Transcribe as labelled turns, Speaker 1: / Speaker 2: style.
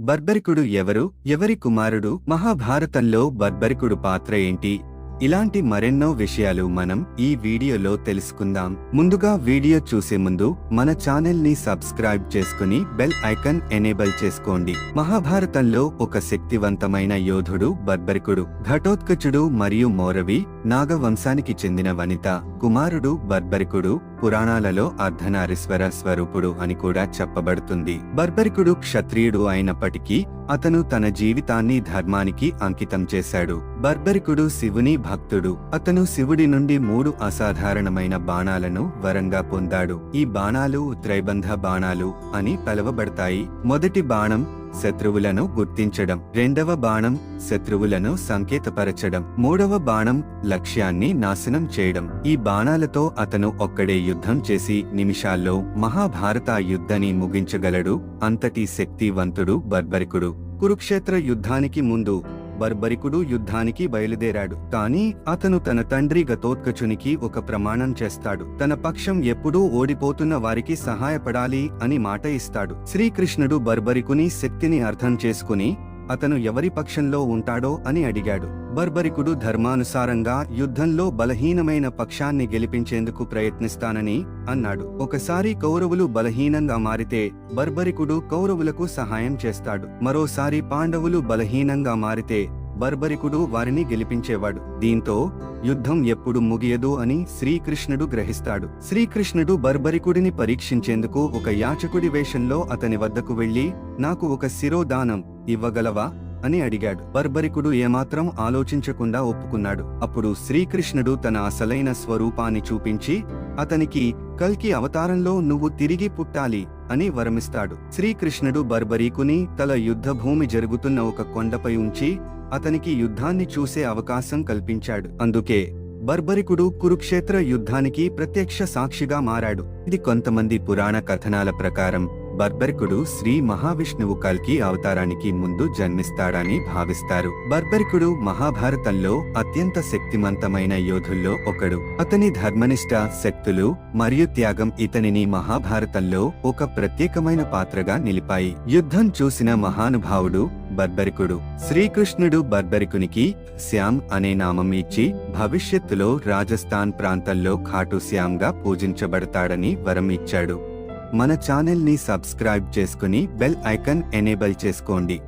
Speaker 1: బర్బరికుడు ఎవరు? ఎవరి కుమారుడు? మహాభారతంలో బర్బరికుడు పాత్ర ఏంటి? ఇలాంటి మరెన్నో విషయాలు మనం ఈ వీడియోలో తెలుసుకుందాం. ముందుగా వీడియో చూసే ముందు మన ఛానల్ని సబ్స్క్రైబ్ చేసుకుని బెల్ ఐకన్ ఎనేబుల్ చేసుకోండి. మహాభారతంలో ఒక శక్తివంతమైన యోధుడు బర్బరికుడు ఘటోత్కచుడు మరియు మౌరవి నాగవంశానికి చెందిన వనిత కుమారుడు బర్బరికుడు పురాణాలలో అర్ధనారీశ్వర స్వరూపుడు అని కూడా చెప్పబడుతుంది. బర్బరికుడు క్షత్రియుడు అయినప్పటికీ అతను తన జీవితాన్ని ధర్మానికి అంకితం చేశాడు. బర్బరికుడు శివుని భక్తుడు. అతను శివుడి నుండి మూడు అసాధారణమైన బాణాలను వరంగా పొందాడు. ఈ బాణాలు త్రైబంధ బాణాలు అని పిలువబడతాయి. మొదటి బాణం శత్రువులను గుర్తించడం. రెండవ బాణం శత్రువులను సంకేతపరచడం. మూడవ బాణం లక్ష్యాన్ని నాశనం చేయడం. ఈ బాణాలతో అతను ఒక్కడే యుద్ధం చేసి నిమిషాల్లో మహాభారత యుద్ధాన్ని ముగించగలడు. అంతటి శక్తివంతుడు బర్బరికుడు. కురుక్షేత్ర యుద్ధానికి ముందు బర్బరికుడు యుద్ధానికి బయలుదేరాడు. కానీ అతను తన తండ్రి గతోత్కచునికి ఒక ప్రమాణం చేస్తాడు. తన పక్షం ఎప్పుడూ ఓడిపోతున్న వారికి సహాయపడాలి అని మాట ఇస్తాడు. శ్రీకృష్ణుడు బర్బరికుని శక్తిని అర్థం చేసుకుని అతను ఎవరి పక్షంలో ఉంటాడో అని అడిగాడు. బర్బరికుడు ధర్మానుసారంగా యుద్ధంలో బలహీనమైన పక్షాన్ని గెలిపించేందుకు ప్రయత్నిస్తానని అన్నాడు. ఒకసారి కౌరవులు బలహీనంగా మారితే బర్బరికుడు కౌరవులకు సహాయం చేస్తాడు. మరోసారి పాండవులు బలహీనంగా మారితే బర్బరికుడు వారిని గెలిపించేవాడు. దీంతో యుద్ధం ఎప్పుడు ముగియదు అని శ్రీకృష్ణుడు గ్రహిస్తాడు. శ్రీకృష్ణుడు బర్బరికుడిని పరీక్షించేందుకు ఒక యాచకుడి వేషంలో అతని వద్దకు వెళ్ళి నాకు ఒక శిరోదానం ఇవ్వగలవా? అని అడిగాడు. బర్బరికుడు ఏమాత్రం ఆలోచించకుండా ఒప్పుకున్నాడు. అప్పుడు శ్రీకృష్ణుడు తన అసలైన స్వరూపాన్ని చూపించి అతనికి కల్కి అవతారంలో నువ్వు తిరిగి పుట్టాలి అని వరమిస్తాడు. శ్రీకృష్ణుడు బర్బరీకుని తల యుద్ధభూమి జరుగుతున్న ఒక కొండపై ఉంచి అతనికి యుద్ధాన్ని చూసే అవకాశం కల్పించాడు. అందుకే బర్బరికుడు కురుక్షేత్ర యుద్ధానికి ప్రత్యక్ష సాక్షిగా మారాడు. ఇది కొంతమంది పురాణ కథనాల ప్రకారం బర్బరికుడు శ్రీ మహావిష్ణువు కల్కి అవతారానికి ముందు జన్మిస్తాడని భావిస్తారు. బర్బరికుడు మహాభారతంలో అత్యంత శక్తిమంతమైన యోధుల్లో ఒకడు. అతని ధర్మనిష్ట శక్తులు మరియు త్యాగం ఇతనిని మహాభారతంలో ఒక ప్రత్యేకమైన పాత్రగా నిలిపాయి. యుద్ధం చూసిన మహానుభావుడు బర్బరికుడు శ్రీకృష్ణుడు బర్బరికునికి శ్యామ్ అనే నామం ఇచ్చి భవిష్యత్తులో రాజస్థాన్ ప్రాంతంలో ఖాటు శ్యామ్గా పూజించబడతాడని వరం ఇచ్చాడు. మన ఛానల్ని సబ్స్క్రైబ్ చేసుకుని బెల్ ఐకాన్ ఎనేబుల్ చేసుకోండి.